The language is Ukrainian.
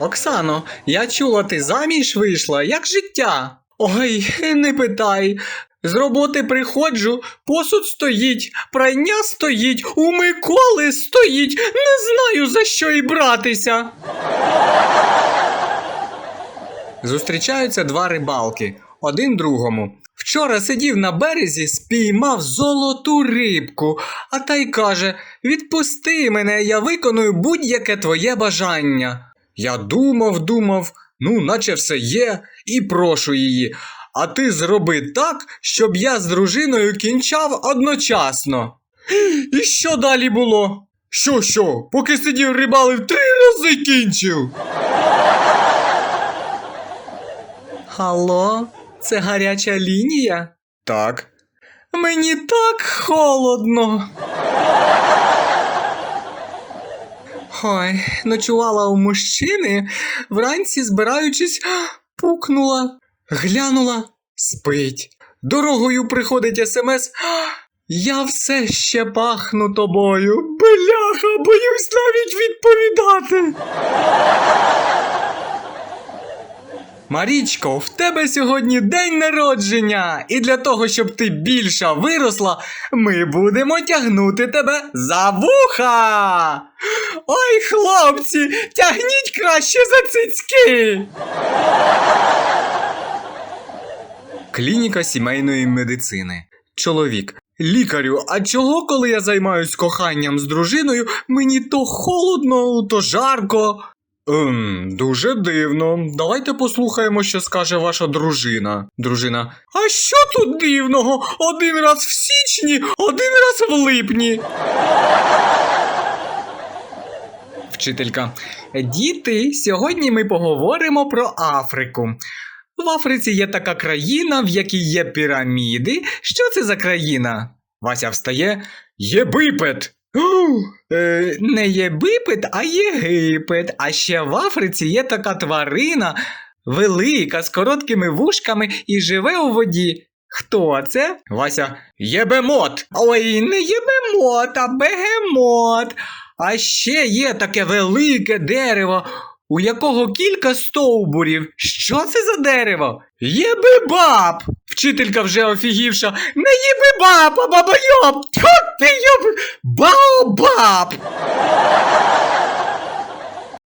Оксано, я чула, ти заміж вийшла, як життя? Ой, не питай. З роботи приходжу, посуд стоїть, прання стоїть, у Миколи стоїть, не знаю за що і братися. Зустрічаються два рибалки, один другому. Вчора сидів на березі, спіймав золоту рибку, а та й каже: Відпусти мене, я виконую будь-яке твоє бажання. Я думав, думав, ну, наче все є, і прошу її. А ти зроби так, щоб я з дружиною кінчав одночасно. І що далі було? Що, що, поки сидів рибалив три рази кінчив. Алло, це гаряча лінія? Так. Мені так холодно. Ой, ночувала у мужчини, вранці, збираючись, пукнула, глянула, спить. Дорогою приходить смс. Я все ще пахну тобою. Бляха, боюсь навіть відповідати. Марічко, в тебе сьогодні день народження, і для того, щоб ти більша виросла, ми будемо тягнути тебе за вуха. Ой, хлопці, тягніть краще за цицьки. Клініка сімейної медицини. Чоловік. Лікарю, а чого, коли я займаюсь коханням з дружиною, мені то холодно, то жарко? Ем, дуже дивно. Давайте послухаємо, що скаже ваша дружина. Дружина. А що тут дивного? Один раз в січні, один раз в липні. Вчителька. Діти, сьогодні ми поговоримо про Африку. В Африці є така країна, в якій є піраміди. Що це за країна? Вася встає. Єбипет. Е, не Єбипет, а Єгипет. А ще в Африці є така тварина, велика, з короткими вушками і живе у воді. Хто це? Вася. Єбемот. Ой, не єбемот, а бегемот. А ще є таке велике дерево, у якого кілька стовбурів. Що це за дерево? Єби баб! Вчителька вже офігівша. Не єбибаб, а бабайоб! Тьфу ти йоб... Баобаб!